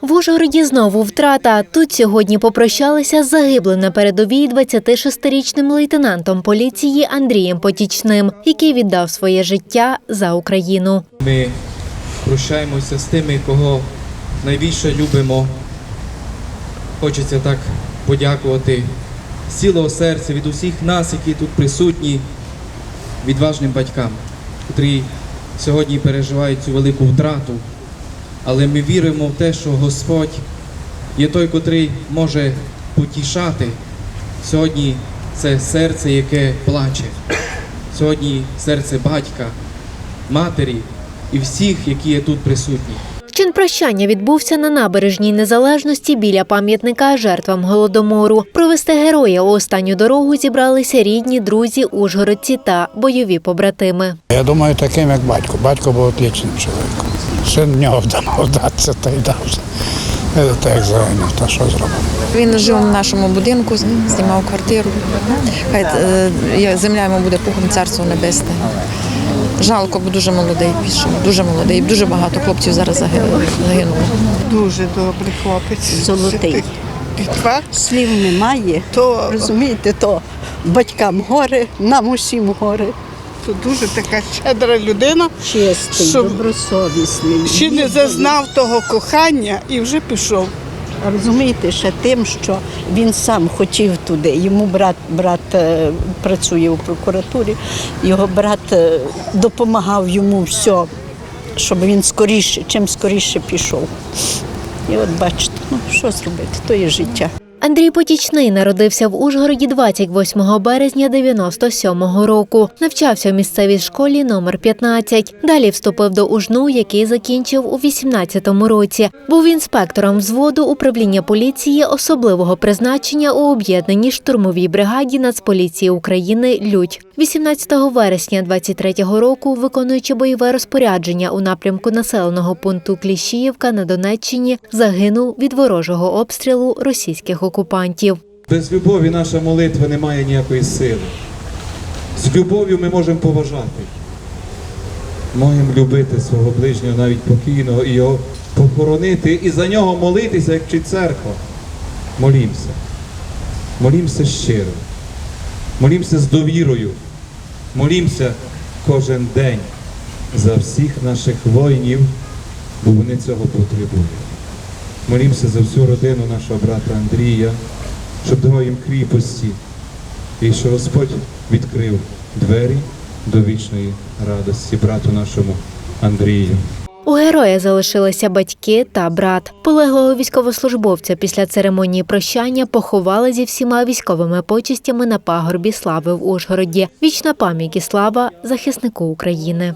В Ужгороді знову втрата. Тут сьогодні попрощалися з загиблим на передовій 26-річним лейтенантом поліції Андрієм Потічним, який віддав своє життя за Україну. Ми прощаємося з тими, кого найбільше любимо. Хочеться так подякувати з цілого серця від усіх нас, які тут присутні, відважним батькам, котрі сьогодні переживають цю велику втрату. Але ми віримо в те, що Господь є той, котрий може потішати. Сьогодні це серце, яке плаче. Сьогодні серце батька, матері і всіх, які є тут присутні. Чин прощання відбувся на набережній незалежності біля пам'ятника жертвам голодомору. Провести героя у останню дорогу зібралися рідні, друзі, ужгородці та бойові побратими. Я думаю, таким як батько. Батько був отлічним чоловіком. Син в нього вдав вдатися та й дався. Це так загинув, та що зробив. Він жив в нашому будинку, знімав квартиру. Хай е, земля йому буде пухом царство небесне. Жалко, бо дуже молодий пішов, дуже молодий. Дуже багато хлопців зараз загинуло. Дуже добрий хлопець. Золотий. Два, Слів немає. то, Розумієте, то батькам горе, нам усім горе. То дуже така щедра людина. Чистий, Щоб добросовісний. Ще не зазнав того кохання і вже пішов. Розумієте, ще тим, що він сам хотів туди. Йому брат, брат е, працює у прокуратурі, його брат е, допомагав йому все, щоб він скоріше, чим скоріше пішов. І от бачите, ну що зробити, то є життя. Андрій Потічний народився в Ужгороді 28 березня 97-го року. Навчався в місцевій школі номер 15. Далі вступив до УЖНУ, який закінчив у 18-му році. Був інспектором взводу управління поліції особливого призначення у об'єднаній штурмовій бригаді Нацполіції України Людь. 18 вересня 23-го року, виконуючи бойове розпорядження у напрямку населеного пункту Кліщіївка на Донеччині, загинув від ворожого обстрілу російських окупантів. Без любові наша молитва не має ніякої сили. З любов'ю ми можемо поважати. Можемо любити свого ближнього навіть покійного і його похоронити, і за нього молитися, як вчить церква. Молімося. Молімося щиро. Молімося з довірою. Молімося кожен день за всіх наших воїнів, бо вони цього потребують. Молімося за всю родину нашого брата Андрія, щоб дав їм кріпості, і що Господь відкрив двері до вічної радості брату нашому Андрію. У героя залишилися батьки та брат. Полеглого військовослужбовця після церемонії прощання поховали зі всіма військовими почестями на пагорбі слави в Ужгороді. Вічна пам'ять і слава захиснику України.